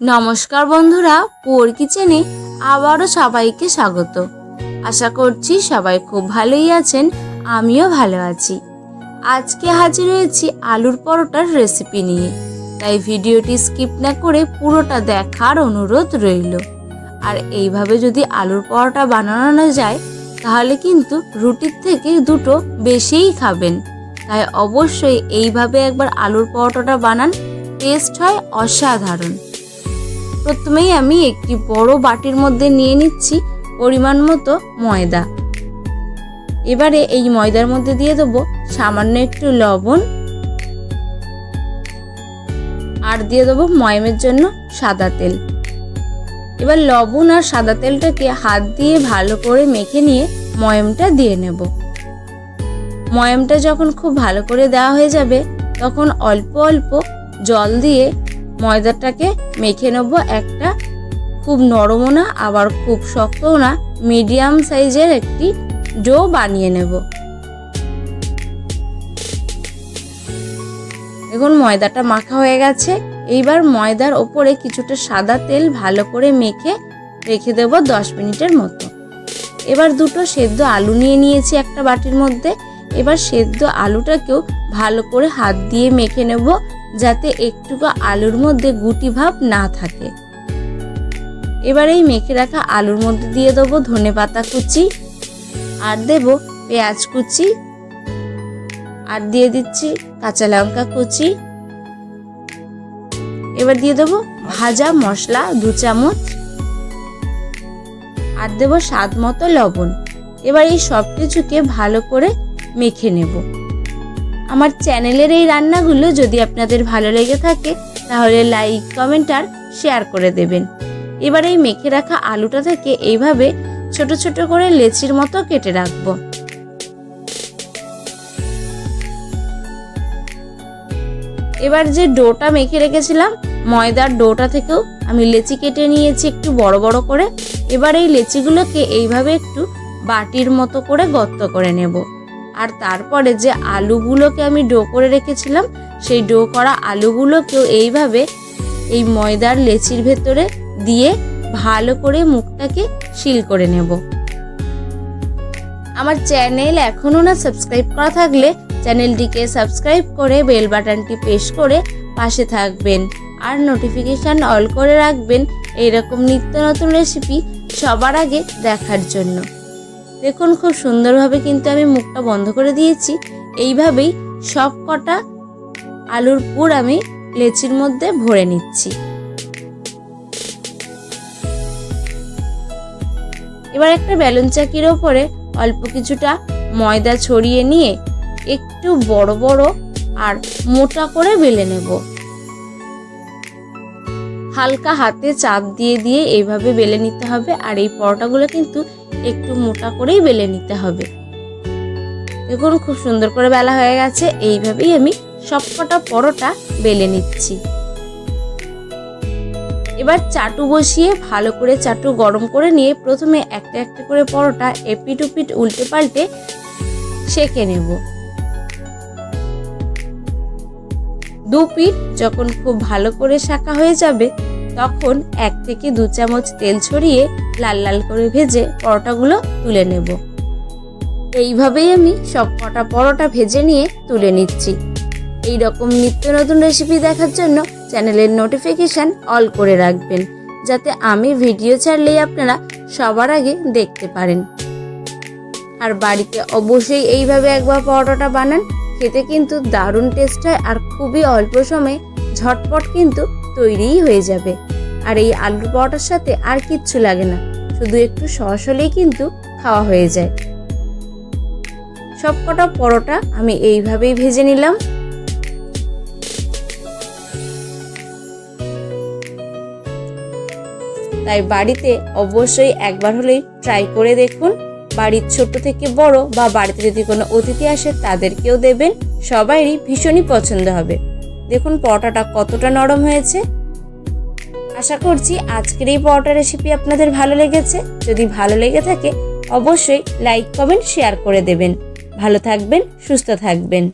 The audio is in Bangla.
নমস্কার বন্ধুরা, পোর কিচেনে আবারও সবাইকে স্বাগত। আশা করছি সবাই খুব ভালোই আছেন, আমিও ভালো আছি। আজকে হাজির হয়েছি আলুর পরোটার রেসিপি নিয়ে। তাই ভিডিওটি স্কিপ না করে পুরোটা দেখার অনুরোধ রইল। আর এইভাবে যদি আলুর পরোটা বানানো যায়, তাহলে কিন্তু রুটির থেকে দুটো বেশিই খাবেন। তাই অবশ্যই এইভাবে একবার আলুর পরোটাটা বানান টেস্ট হয় অসাধারণ। প্রথমেই আমি একটি বড় বাটির মধ্যে নিয়ে নিচ্ছি পরিমাণ মতো ময়দা। এবারে এই ময়দার মধ্যে দিয়ে দেবো সামান্য একটু লবণ। আর দিয়ে দেবো ময়মের জন্য সাদা তেল। এবার লবণ আর সাদা তেলটাকে হাত দিয়ে ভালো করে মেখে নিয়ে ময়মটা দিয়ে নেব। ময়মটা যখন খুব ভালো করে দেওয়া হয়ে যাবে, তখন অল্প অল্প জল দিয়ে ময়দাটাকে মেখে নেব একটা খুব নরমও না, আবার খুব শক্তও না, মিডিয়াম সাইজের একটি ডো বানিয়ে নেব। দেখুন, ময়দাটা মাখা হয়ে গেছে। এইবার ময়দার ওপরে কিছুটা সাদা তেল ভালো করে মেখে রেখে দেব দশ মিনিটের মতো। এবার দুটো সেদ্ধ আলু নিয়ে নিয়েছি একটা বাটির মধ্যে। এবার সেদ্ধ আলুটাকেও ভালো করে হাত দিয়ে মেখে নেব যাতে একটুকু আলুর মধ্যে গুটি ভাব না থাকে। এবার এই মেখে রাখা আলুর মধ্যে দিয়ে দেবো ধনে পাতা কুচি, আর দেব পেঁয়াজ কুচি, আর দিয়ে দিচ্ছি কাঁচা লঙ্কা কুচি। এবার দিয়ে দেবো ভাজা মশলা দু চামচ, আর দেবো স্বাদ মতো লবণ। এবার এই সব কিছুকে ভালো করে মেখে নেব। আমার চ্যানেলের এই রান্নাগুলো যদি আপনাদের ভালো লেগে থাকে, তাহলে লাইক, কমেন্ট আর শেয়ার করে দেবেন। এবার এই মেখে রাখা আলুটা থেকে এইভাবে ছোট ছোট করে লেচির মতো কেটে রাখব। এবার যে ডোটা মেখে রেখেছিলাম, ময়দার ডোটা থেকেও আমি লেচি কেটে নিয়েছি একটু বড় বড় করে। এবার এই লেচিগুলোকে এইভাবে একটু বাটির মতো করে গর্ত করে নেব। আর তারপরে যে আলুগুলোকে আমি ডো করে রেখেছিলাম, সেই ডো করা আলুগুলোকেও এইভাবে এই ময়দার লেচির ভেতরে দিয়ে ভালো করে মুখটাকে শিল করে নেব। আমার চ্যানেল এখনও না সাবস্ক্রাইব করা থাকলে চ্যানেলটিকে সাবস্ক্রাইব করে বেল বাটনটি প্রেস করে পাশে থাকবেন। আর নোটিফিকেশান অল করে রাখবেন। এইরকম নিত্য নতুন রেসিপি সবার আগে দেখার জন্য। দেখুন, খুব সুন্দরভাবে কিন্তু আমি মুখটা বন্ধ করে দিয়েছি। এইভাবেই সব কটা আলুর পুর আমি লেচির মধ্যে ভরে নিচ্ছি। এবার একটা বেলুন চাকির ওপরে অল্প কিছুটা ময়দা ছড়িয়ে নিয়ে একটু বড় বড় আর মোটা করে বেলে নেব। হালকা হাতে চাপ দিয়ে দিয়ে এইভাবে বেলে নিতে হবে। আর এই পরোটাগুলো কিন্তু একটু মোটা করেই বেলে নিতে হবে। দেখুন, খুব সুন্দর করে বেলা হয়ে গেছে, এইভাবেই আমি সবকটা পরোটা বেলে নিচ্ছি। এবার চাটু বসিয়ে ভালো করে চাটু গরম করে নিয়ে প্রথমে একটা একটা করে পরোটা এপিট উপিট উল্টে পাল্টে সেঁকে নেব। দু পিঠ যখন খুব ভালো করে শাঁকা হয়ে যাবে, তখন এক থেকে দু চামচ তেল ছড়িয়ে লাল লাল করে ভেজে পরোটাগুলো তুলে নেব। এইভাবেই আমি সব কটা পরোটা ভেজে নিয়ে তুলে নিচ্ছি। এই রকম নিত্য নতুন রেসিপি দেখার জন্য চ্যানেলের নোটিফিকেশান অল করে রাখবেন, যাতে আমি ভিডিও ছাড়লেই আপনারা সবার আগে দেখতে পারেন। আর বাড়িতে অবশ্যই এইভাবে একবার পরোটাটা বানান, খেতে কিন্তু দারুণ টেস্ট হয় আর খুবই অল্প সময়ে ঝটপট কিন্তু তৈরিই হয়ে যাবে। আর এই আলুর পরোটার সাথে আর কিচ্ছু লাগে না। শুধু একটু সস হলেই কিন্তু খাওয়া হয়ে যায়। সবকটা পরোটা আমি এইভাবেই ভেজে নিলাম। তাই বাড়িতে অবশ্যই একবার হলেই ট্রাই করে দেখুন। বাড়ির ছোট থেকে বড় বা বাড়িতে যদি কোনো অতিথি আসে, তাদেরকেও দেবেন। সবারই ভীষণই পছন্দ হবে। দেখুন পরোটাটা কতটা নরম হয়েছে। আশা করছি আজকের এই পরোটা রেসিপি আপনাদের ভালো লেগেছে। যদি ভালো লেগে থাকে, অবশ্যই লাইক কমেন্ট শেয়ার করে দেবেন। ভালো থাকবেন, সুস্থ থাকবেন।